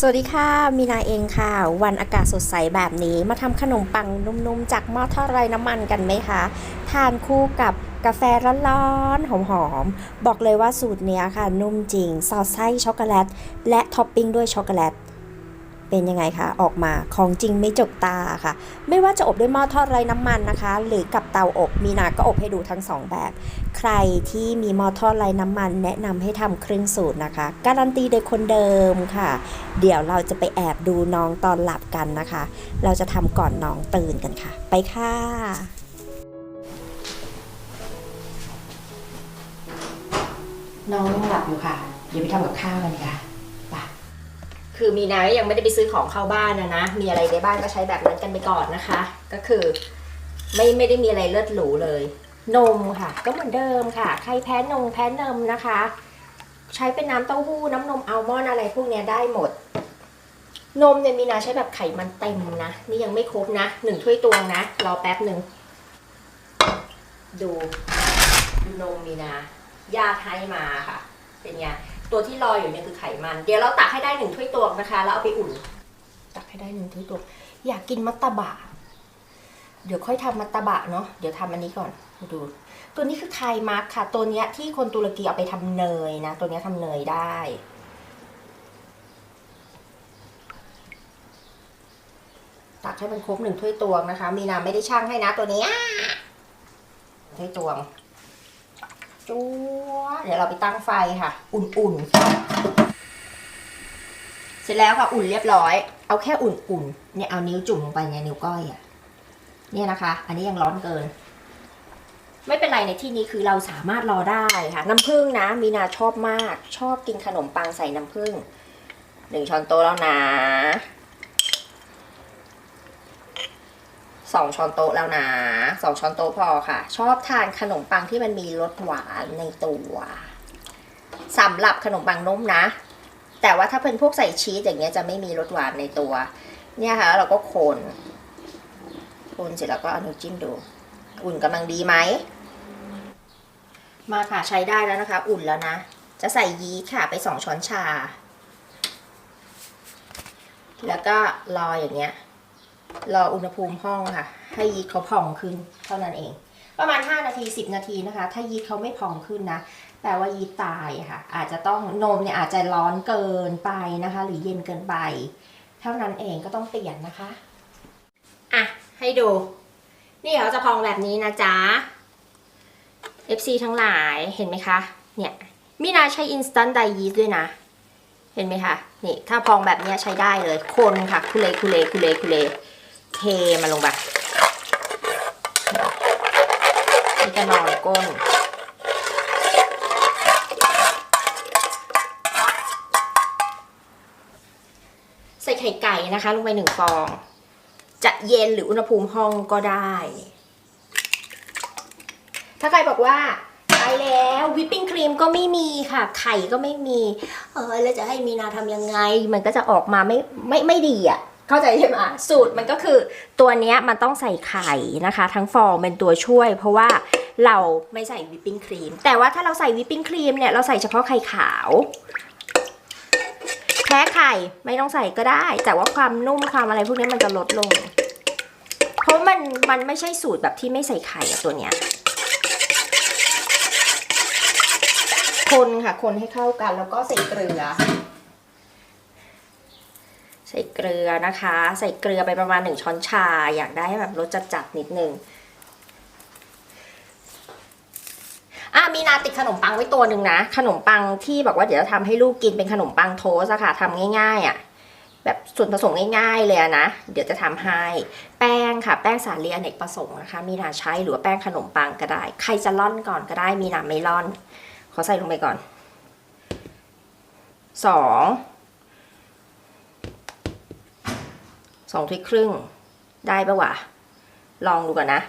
สวัสดีค่ะ มีนาเองค่ะ วันอากาศสดใสแบบนี้มาทำขนมปังนุ่มๆ จากหม้อทอดไร้น้ำมันกันไหมคะ ทานคู่กับกาแฟร้อนๆ หอมๆ บอกเลยว่าสูตรเนี้ยค่ะ นุ่มจริง ซอสไส้ช็อกโกแลต และท็อปปิ้งด้วยช็อกโกแลต เป็นยังไงคะออกมาของจริงไม่จกตาค่ะ ไม่ว่าจะอบด้วยหม้อทอดไร้น้ำมันนะคะ หรือกับเตาอบมีนาก็อบให้ดูทั้งสองแบบ ใครที่มีหม้อทอดไร้น้ำมัน แนะนำให้ทำครึ่งสูตรนะคะ การันตีโดยคนเดิมค่ะ เดี๋ยวเราจะไปแอบดูน้องตอนหลับกันนะคะ เราจะทำก่อนน้องตื่นกันค่ะ ไปค่ะน้องยังหลับอยู่ค่ะ เดี๋ยวไปทำกับข้าวกันค่ะ คือมีนายังไม่ได้ไปซื้อของเข้าบ้านนะนะ มีอะไรในบ้านก็ใช้แบบนั้นกันไปก่อนนะคะ ก็คือ ไม่ไม่ได้มีอะไรเลิศหรูเลย นมค่ะ ก็เหมือนเดิมค่ะ ใครแพ้นมแพ้นมนะคะ ใช้เป็นน้ำเต้าหู้น้ำนมอัลมอนด์อะไรพวกเนี้ยได้หมด นมเนี่ยมีนาใช้แบบไขมันเต็มนะ นี่ยังไม่ครบนะหนึ่งถ้วยตวงนะรอแป๊บหนึ่งดูนมมีนาญาติให้มาค่ะ เป็นไง ตัวที่รอยอยู่เนี่ยคือไขมัน เดี๋ยวเราตักให้ได้หนึ่งถ้วยตวงนะคะ แล้วเอาไปอุ่น ตักให้ได้หนึ่งถ้วยตวงอยากกินมัตตบะ เดี๋ยวค่อยทำมัตตบะเนาะ เดี๋ยวทำอันนี้ก่อนมาดู ตัวนี้คือไคมาร์คค่ะ ตัวเนี้ยที่คนตุรกีเอาไปทำเนยนะ ตัวเนี้ยทำเนยได้ ตักให้มันครบหนึ่งถ้วยตวงนะคะ มีนาไม่ได้ช่างให้นะตัวเนี้ยถ้วยตวง จัวเดี๋ยวเราไปตั้งไฟค่ะ อุ่นๆเสร็จแล้วค่ะอุ่นเรียบร้อย เอาแค่อุ่นๆเนี่ยเอานิ้วจุ่มลงไปในนิ้วก้อยอะเนี่ยนะคะ อันนี้ยังร้อนเกิน ไม่เป็นไรในที่นี้คือเราสามารถรอได้ค่ะ น้ำผึ้งนะ มีนาชอบมาก ชอบกินขนมปังใส่น้ำผึ้งหนึ่งช้อนโต๊ะแล้วนะ สองช้อนโต๊ะแล้วนะสองช้อนโต๊ะพอค่ะ ชอบทานขนมปังที่มันมีรสหวานในตัวสำหรับขนมปังนุ่มนะ แต่ว่าถ้าเป็นพวกใส่ชีสอย่างเงี้ยจะไม่มีรสหวานในตัว เนี่ยค่ะเราก็คนคนเสร็จแล้วก็เอานิ้วจิ้มดู อุ่นกำลังดีไหม มาค่ะใช้ได้แล้วนะคะ อุ่นแล้วนะ จะใส่ยีสต์ค่ะไปสองช้อนชา แล้วก็รออย่างเงี้ย รออุณหภูมิห้องค่ะ ให้ยีสต์เขาพองขึ้นเท่านั้นเอง ประมาณ 5 นาที 10 นาทีนะคะ ถ้ายีสต์เขาไม่พองขึ้นนะแปลว่ายีสต์ตายค่ะ อาจจะต้องนมเนี่ยอาจจะร้อนเกินไปนะคะ หรือเย็นเกินไป เท่านั้นเองก็ต้องเปลี่ยนนะคะอะให้ดู นี่เขาจะพองแบบนี้นะจ๊ะ FC ทั้งหลายเห็นไหมคะ เนี่ยมินาใช้ instant dye yeast ด้วยนะ เห็นไหมคะ นี่ ถ้าพองแบบนี้ใช้ได้เลย คนค่ะ คุเลคุเลคุเลคุเล เทมาลงไปนี่จะนอนก้นใส่ไข่ไก่นะคะ ลงไปหนึ่งฟอง จะเย็นหรืออุณหภูมิห้องก็ได้ ถ้าใครบอกว่าตายแล้ววิปปิ้งครีมก็ไม่มีค่ะ ไข่ก็ไม่มี เออแล้วจะให้มีนาทำยังไง มันก็จะออกมาไม่ไม่ไม่ดีอะ เข้าใจใช่ไหมสูตรมันก็คือตัวเนี้ยมันต้องใส่ไข่นะคะ ทั้งฟองเป็นตัวช่วย เพราะว่าเราไม่ใส่วิปปิ้งครีม แต่ว่าถ้าเราใส่วิปปิ้งครีมเนี่ยเราใส่เฉพาะไข่ขาวแพ้ไข่ไม่ต้องใส่ก็ได้ แต่ว่าความนุ่มความอะไรพวกนี้มันจะลดลง เพราะมันมันไม่ใช่สูตรแบบที่ไม่ใส่ไข่ตัวเนี้ยคนค่ะคนให้เข้ากันแล้วก็ใส่เกลือ ใส่เกลือนะคะ ใส่เกลือไปประมาณ 1 ช้อนชา อยากได้แบบรสจัดๆนิดนึงอะมีนาติดขนมปังไว้ตัวหนึ่งนะ ขนมปังที่บอกว่าเดี๋ยวจะทำให้ลูกกินเป็นขนมปังโทสอะค่ะทำง่ายๆอะแบบส่วนผสมง่ายๆเลยนะ เดี๋ยวจะทำให้ แป้งค่ะ แป้งสาลีอเนกประสงค์นะคะ มีนาใช้หรือว่าแป้งขนมปังก็ได้ ใครจะล่อนก่อนก็ได้ มีนาไม่ล่อน ขอใส่ลงไปก่อน 2 สองถ้วยครึ่งได้ปะวะ ลองดูก่อนนะ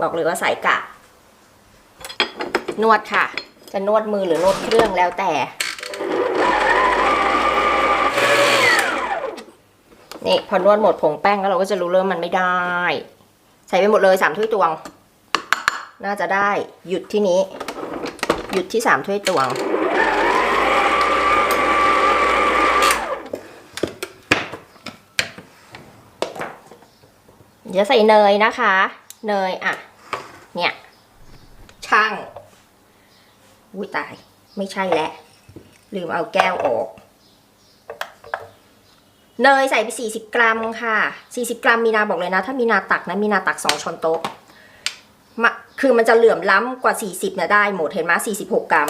บอกเลยว่าสายกะ นวดค่ะ จะนวดมือหรือนวดเครื่องแล้วแต่ นี่พอนวดหมดผงแป้งแล้วเราก็จะรู้เริ่มมันไม่ได้ ใส่ไปหมดเลยสามถ้วยตวง น่าจะได้หยุดที่นี้ หยุดที่สามถ้วยตวง เดี๋ยวใส่เนยนะคะ เนยอะ เนี่ยช่างอุ้ยตาย ไม่ใช่แล้ว ลืมเอาแก้วออก เนยใส่ไป 40 กรัมค่ะ 40 กรัมมีนาบอกเลยนะ ถ้ามีนาตักนะมีนาตัก 2ช้อนโต๊ะมาคือมันจะเหลื่อมล้ำกว่า 40เนี่ยได้หมดเห็นไหม46 กรัม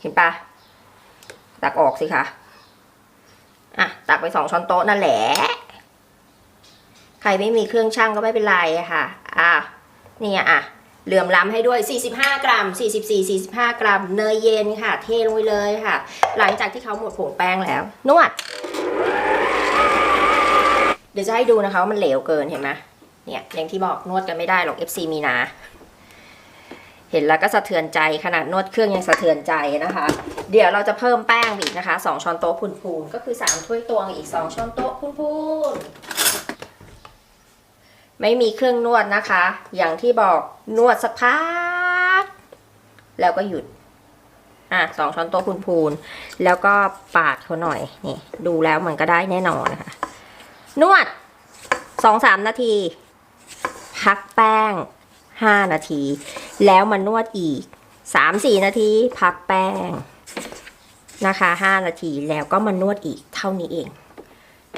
เห็นปะตักออกสิคะอะ ตักไป 2 ช้อนโต๊ะนั่นแหละ ใครไม่มีเครื่องช่างก็ไม่เป็นไรอะค่ะ อะเนี่ยอะ เหลื่อมล้ำให้ด้วย 45 กรัม 44 45 กรัม เนยเย็นค่ะ เทลงไปเลยค่ะ หลังจากที่เขาหมดผงแป้งแล้ว นวด เดี๋ยวจะให้ดูนะคะว่ามันเหลวเกินเห็นไหมเนี่ยอย่างที่บอกนวดกันไม่ได้หรอก FC มีนา เห็นแล้วก็สะเทือนใจขนาดนวดเครื่องยังสะเทือนใจนะคะ เดี๋ยวเราจะเพิ่มแป้งอีกนะคะ 2 ช้อนโต๊ะพูนๆก็คือ 3 ถ้วยตวงอีก 2 ช้อนโต๊ะพูนๆ ไม่มีเครื่องนวดนะคะ อย่างที่บอกนวดสักพัก แล้วก็หยุด อะสองช้อนโต๊ะพูนแล้วก็ปาดเขาหน่อย นี่ ดูแล้วมันก็ได้แน่นอนนะคะ นวดสองสามนาที พักแป้งห้านาที แล้วมานวดอีกสามสี่นาที พักแป้งนะคะห้านาทีแล้วก็มานวดอีกเท่านี้เอง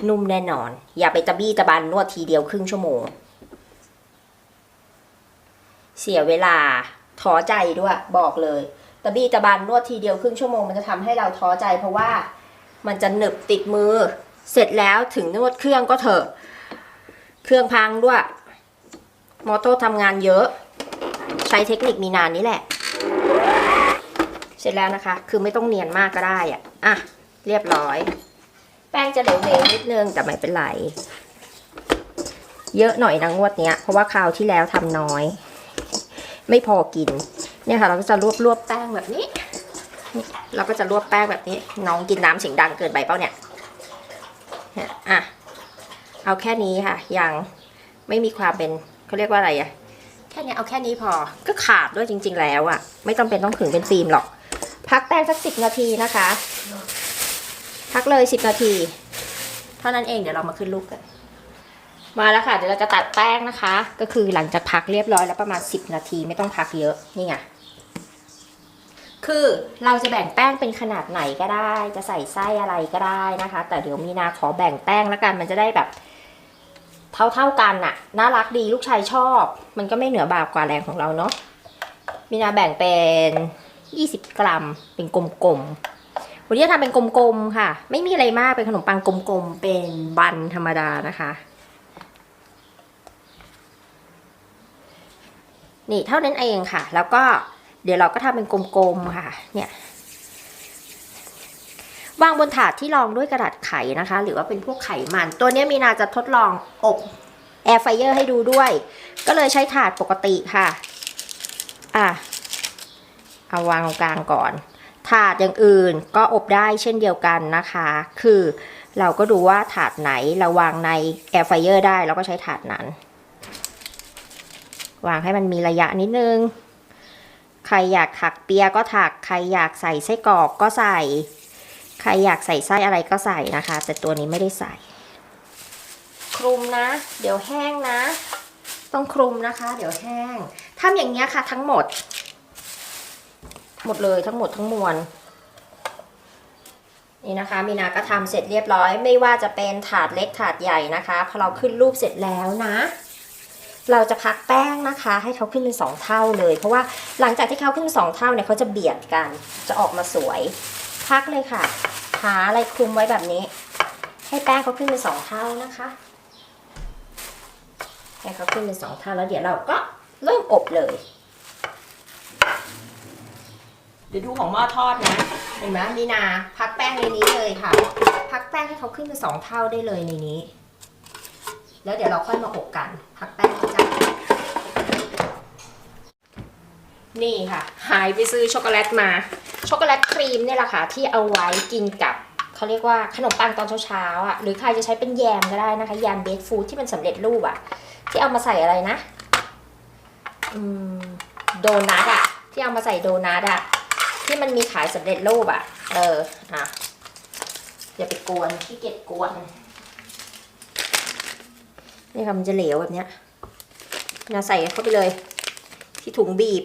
นุ่มแน่นอน อย่าไปตะบี้ตะบันนวดทีเดียวครึ่งชั่วโมง เสียเวลาท้อใจด้วยบอกเลยตะบี้ตะบันนวดทีเดียวครึ่งชั่วโมงมันจะทำให้เราท้อใจ เพราะว่ามันจะหนึบติดมือ เสร็จแล้วถึงนวดเครื่องก็เถอะ เครื่องพังด้วย มอโต้ทำงานเยอะ ใช้เทคนิคมีนานนี้แหละ เสร็จแล้วนะคะ คือไม่ต้องเนียนมากก็ได้อะอะ เรียบร้อย แป้งจะเหลวๆนิดนึงแต่ไม่เป็นไร เยอะหน่อยนะงวดเนี้ย เพราะว่าคราวที่แล้วทำน้อย ไม่พอกิน เนี่ยค่ะ เราก็จะรวบรวบแป้งแบบนี้ เราก็จะรวบแป้งแบบนี้ น้องกินน้ำเสียงดังเกินไปเปล่าเนี่ยเนี่ยอะเอาแค่นี้ค่ะ ยังไม่มีความเป็นเขาเรียกว่าอะไรอะแค่นี้เอาแค่นี้พอก็ขาดด้วยจริง ๆ แล้วอะไม่ต้องเป็นต้องถึงเป็นฟิล์มหรอก พักแป้งสักสิบนาทีนะคะ พักเลยสิบนาที เท่านั้นเองเดี๋ยวเรามาขึ้นรูปกัน มาแล้วค่ะ เดี๋ยวเราจะตัดแป้งนะคะ ก็คือหลังจากพักเรียบร้อยแล้วประมาณ 10 นาทีไม่ต้องพักเยอะนี่ไงคือเราจะแบ่งแป้งเป็นขนาดไหนก็ได้ จะใส่ไส้อะไรก็ได้นะคะ แต่เดี๋ยวมีนาขอแบ่งแป้งแล้วกันมันจะได้แบบ เท่าเท่าๆกันน่ะน่ารักดีลูกชายชอบ มันก็ไม่เหนือบาปกว่าแรงของเราเนาะมีนาแบ่งเป็น20 กรัม เป็นกลมๆวันนี้จะทำเป็นกลมๆค่ะ ไม่มีอะไรมากเป็นขนมปังกลมๆเป็นบันธรรมดานะคะ นี่เท่านั้นเองค่ะ แล้วก็เดี๋ยวเราก็ทำเป็นกลมๆค่ะ เนี่ยวางบนถาดที่รองด้วยกระดาษไขนะคะ หรือว่าเป็นพวกไขมัน ตัวนี้มีนาจะทดลองอบแอร์ไฟเออร์ให้ดูด้วย ก็เลยใช้ถาดปกติค่ะ อะ เอาวางกลางก่อน ถาดอย่างอื่นก็อบได้เช่นเดียวกันนะคะ คือเราก็ดูว่าถาดไหนเราวางในแอร์ไฟเออร์ได้เราก็ใช้ถาดนั้น วางให้มันมีระยะนิดนึง ใครอยากถักเปียก็ถัก ใครอยากใส่ไส้กรอกก็ใส่ ใครอยากใส่ไส้อะไรก็ใส่นะคะ แต่ตัวนี้ไม่ได้ใส่ คลุมนะ เดี๋ยวแห้งนะ ต้องคลุมนะคะ เดี๋ยวแห้งทำอย่างเงี้ค่ะทั้งหมด หมดเลยทั้งหมดทั้งมวลนี่นะคะมีนาก็ทำเสร็จเรียบร้อย ไม่ว่าจะเป็นถาดเล็กถาดใหญ่นะคะพอเราขึ้นรูปเสร็จแล้วนะ เราจะพักแป้งนะคะ ให้เขาขึ้นเป็นสองเท่าเลย เพราะว่าหลังจากที่เขาขึ้นเป็นสองเท่าเนี่ยเขาจะเบียดกันจะออกมาสวย พักเลยค่ะ หาอะไรคลุมไว้แบบนี้ ให้แป้งเขาขึ้นเป็นสองเท่านะคะให้เขาขึ้นเป็นสองเท่าแล้วเดี๋ยวเราก็เริ่มอบเลย เดี๋ยวดูของหม้อทอดนะ เห็นไหมนี่นา พักแป้งในนี้เลยค่ะ พักแป้งให้เขาขึ้นเป็นสองเท่าได้เลยในนี้ แล้วเดี๋ยวเราค่อยมาอบกันพักแป้งจ้ะนี่ค่ะ หายไปซื้อช็อกโกแลตมา ช็อกโกแลตครีมเนี่ยแหละค่ะ ที่เอาไว้กินกับเขาเรียกว่าขนมปังตอนเช้าๆอะหรือใครจะใช้เป็นแยมก็ได้นะคะ แยมเบคฟูดที่เป็นสำเร็จรูปอะ ที่เอามาใส่อะไรนะอืมโดนัทอะ ที่เอามาใส่โดนัทอะ ที่มันมีขายสำเร็จรูปอะ เอออะอย่าไปกวนขี้เกียจกวน นี่ค่ะมันจะเหลวแบบเนี้ยนาใส่เข้าไปเลย ที่ถุงบีบ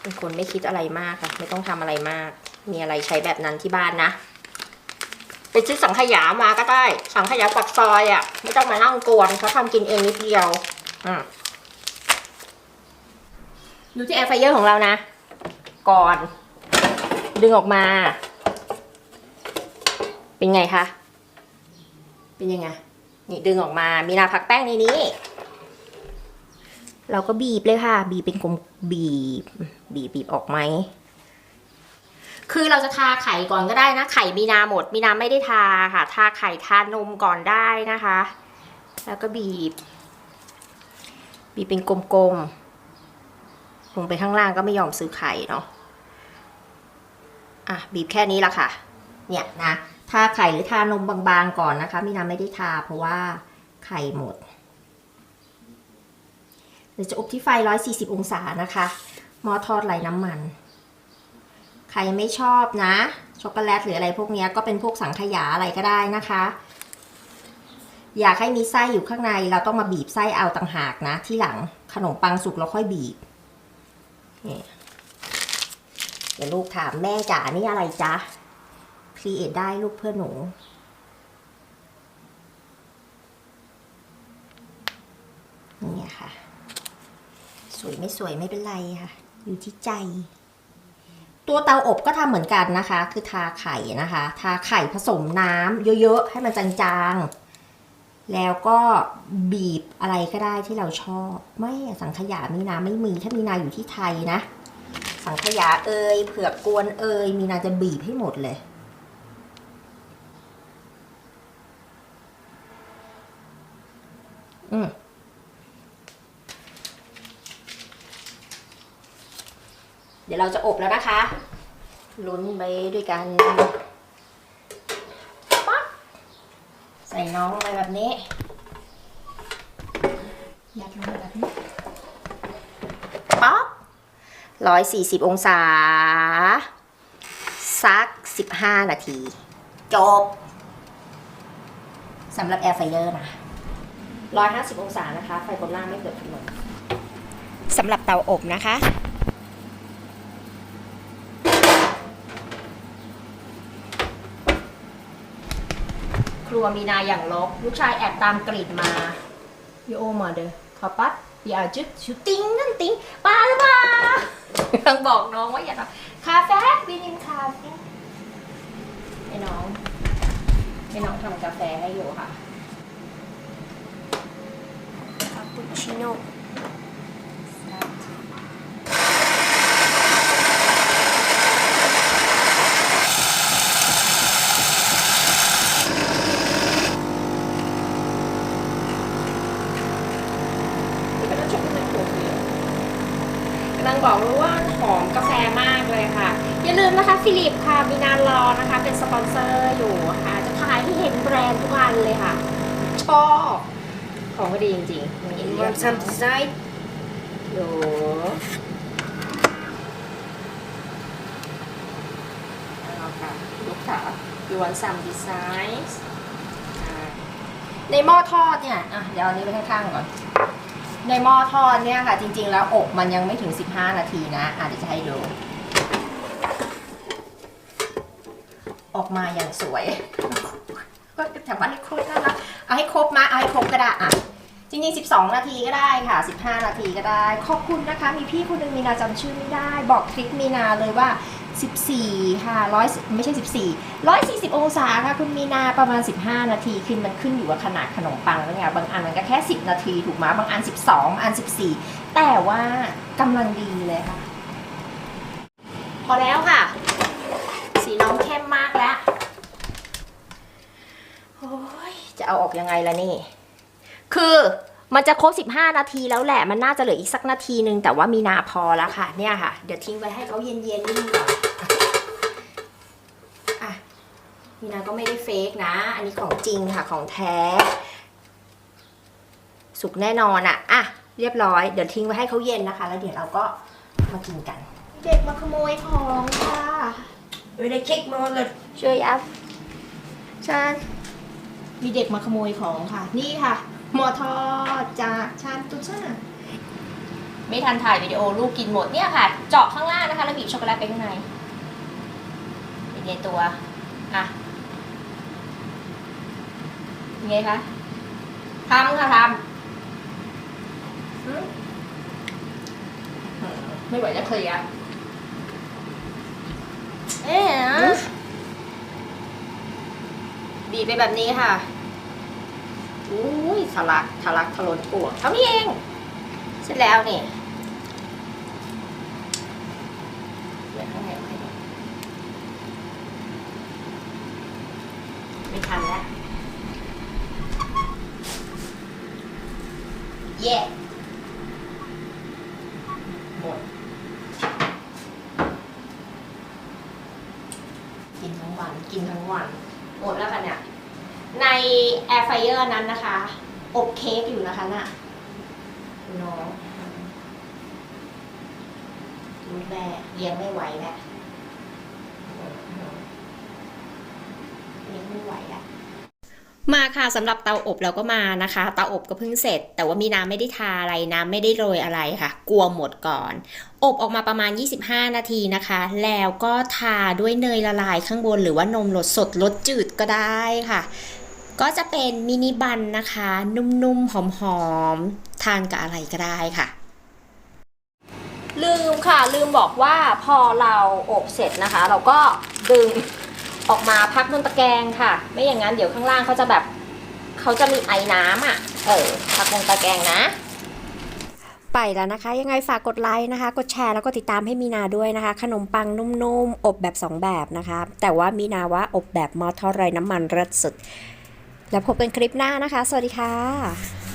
เป็นคนไม่คิดอะไรมากค่ะ ไม่ต้องทำอะไรมาก มีอะไรใช้แบบนั้นที่บ้านนะไปซื้อสังขยามาก็ได้ สังขยาปักซอยอะ่ะ ไม่ต้องมานั่งกวนเขาทำกินเองนิดเดียวอะดูที่แอร์ไฟเยอร์ของเรานะ ก่อน ดึงออกมา เป็นไงคะ เป็นยังไง นี่ดึงออกมา มีนาพักแป้งในนี้ เราก็บีบเลยค่ะ บีบเป็นกลมบีบ บีบบีบออกไหม คือเราจะทาไข่ก่อนก็ได้นะ ไข่มีนาหมด มีนาไม่ได้ทาค่ะ ทาไข่ทานมก่อนได้นะคะ แล้วก็บีบ บีบเป็นกลมๆลงไปข้างล่างก็ไม่ยอมซื้อไข่เนาะ อะบีบแค่นี้ละค่ะ เนี่ยนะทาไข่หรือทานมบางๆก่อนนะคะมีนาไม่ได้ทาเพราะว่าไข่หมดเดี๋ยวจะอบที่ไฟ 140 องศานะคะ หม้อทอดไร้น้ำมัน ใครไม่ชอบนะ ช็อกโกแลตหรืออะไรพวกนี้ก็เป็นพวกสังขยาอะไรก็ได้นะคะ อยากให้มีไส้อยู่ข้างในเราต้องมาบีบไส้เอาต่างหากนะ ที่หลังขนมปังสุกเราค่อยบีบนี่ เดี๋ยวลูกถามแม่จ๋านี่อะไรจ๊ะครีเอทได้ลูกเพื่อนหนูนี่ค่ะ สวยไม่สวยไม่เป็นไรค่ะ อยู่ที่ใจ ตัวเตาอบก็ทำเหมือนกันนะคะ คือทาไข่นะคะ ทาไข่ผสมน้ำเยอะๆ ให้มันจางๆ แล้วก็บีบอะไรก็ได้ที่เราชอบ ไม่สังขยามีนาไม่มี ถ้ามีนาอยู่ที่ไทยนะ สังขยาเอยเผือกกวนเอยมีนาจะบีบให้หมดเลย อืมเดี๋ยวเราจะอบแล้วนะคะลุ้นไปด้วยกันปั๊บใส่น้องลงไปแบบนี้ยัดลงไปแบบนี้ 140 องศา ซัก 15 นาที จบสำหรับแอร์ไฟเดอร์นะ 150 องศานะคะ ไฟบนล่างไม่เกิดขึ้นลมสำหรับเตาอบนะคะ ครัวมีนาอย่างลกลูกชายแอบตามกรีดมายโอมาเดอขอปัดปีอาจุดชูติง ต้องบอกน้องว่าอย่าทำคาเฟ่วินินคาเฟ่ให้น้องให้น้องทำกาแฟให้อยู่ค่ะคาปูชิโน่กำลังชมในตัวเดียวกำลังบอกเลยว่าหอมกาแฟมากเลยค่ะ อย่าลืมนะคะฟิลิปค่ะมีนานรอนะคะ เป็นสป อนเซอร์อยู่ค่ะจะถ่ายให้เห็นแบรนด์ทุกอันเลยค่ะ ชอบ ของก็ดีจริงๆมีวันซัมดีไซน์อยู่เอาค่ะลูกค้า you want some designs อ่าในหม้อทอดเนี่ยอะเดี๋ยวเอาอันนี้ไปข้างๆก่อน ในหม้อทอดเนี่ยค่ะ จริง ๆ แล้วอบมันยังไม่ถึง 15 นาทีนะอะเดี๋ยวจะให้ดู ออกมาอย่างสวย ก็แต่ว่าให้ครบนะคะเอาให้ครบมาเอาให้ครบก็ได้อะจริงๆ 12 นาทีก็ได้ค่ะ 15 นาทีก็ได้ ขอบคุณนะคะ มีพี่คนหนึงมีนาจำชื่อไม่ได้ บอกทริคมีนาเลยว่า 14 ค่ะร้อยไม่ใช่ 14 140 องศาค่ะ คุณมีนาประมาณ 15 นาทีคือมันขึ้นอยู่กับขนาดขนมปังแล้วไงบางอันมันก็แค่ 10 นาทีถูกไหมบางอัน 12 อัน 14 แต่ว่ากำลังดีเลยค่ะ พอแล้วค่ะ สีน้องเข้มมากแล้วโอ้ย จะเอาออกยังไงล่ะนี่ คือมันจะครบ 15 นาทีแล้วแหละ มันน่าจะเหลืออีกสักนาทีนึง แต่ว่ามีนาพอแล้วค่ะ เนี่ยค่ะ เดี๋ยวทิ้งไว้ให้เขาเย็นๆนิดนึงก่อนอะมีนาก็ไม่ได้เฟกนะ อันนี้ของจริงค่ะ ของแท้ สุกแน่นอนอะ อะ เรียบร้อย เดี๋ยวทิ้งไว้ให้เขาเย็นนะคะ แล้วเดี๋ยวเราก็มากินกัน เด็กมาขโมยของค่ะไม่ได้เช็ค มีเด็กมาขโมยของค่ะ นี่ค่ะ หมอทอจากชานตุซ่าไม่ทันถ่ายวิดีโอลูกกินหมดเนี่ยค่ะ เจาะข้างล่างนะคะ แล้วบีบช็อกโกแลตไปข้างในเป็นไงตัว อะยังไงคะทำค่ะทำไม่ไหวจะเคลียร์เอ๊ะ บีบไปแบบนี้ค่ะอุ้ยทะลักทะลักทะลนปวกเท่านี้เอง เสร็จแล้วนี่เดี๋ยวข้างในเอาให้ดูไม่ทันแล้วเย่หมด กินทั้งวัน กินทั้งวัน หมดแล้วคันเนี่ย ในแอร์ไฟเออร์นั้นนะคะ อบเค้กอยู่นะคะน่ะน้องรู้แม่เลี้ยงไม่ไหวแล้วเลี้ยงไม่ไหวแล้ว มาค่ะสำหรับเตาอบเราก็มานะคะ เตาอบก็เพิ่งเสร็จ แต่ว่ามีน้ำไม่ได้ทาอะไรน้ำไม่ได้โรยอะไรค่ะ กลัวหมดก่อน อบออกมาประมาณ 25 นาทีนะคะ แล้วก็ทาด้วยเนยละลายข้างบน หรือว่านมรสสดรสจืดก็ได้ค่ะ ก็จะเป็นมินิบันนะคะ นุ่มๆ หอมๆ ทานกับอะไรก็ได้ค่ะลืมค่ะลืมบอกว่าพอเราอบเสร็จนะคะ เราก็ดึง ออกมาพักบนตะแกรงค่ะ ไม่อย่างนั้นเดี๋ยวข้างล่างเขาจะแบบเขาจะมีไอ้น้ำอะ เออพักบนตะแกรงนะไปแล้วนะคะ ยังไงฝากกดไลค์นะคะ กดแชร์แล้วก็ติดตามให้มีนาด้วยนะคะ ขนมปังนุ่มๆ อบแบบ 2 แบบนะคะ แต่ว่ามีนาว่าอบแบบมอทอดไร้น้ำมันรสสุด แล้วพบกันคลิปหน้านะคะ สวัสดีค่ะ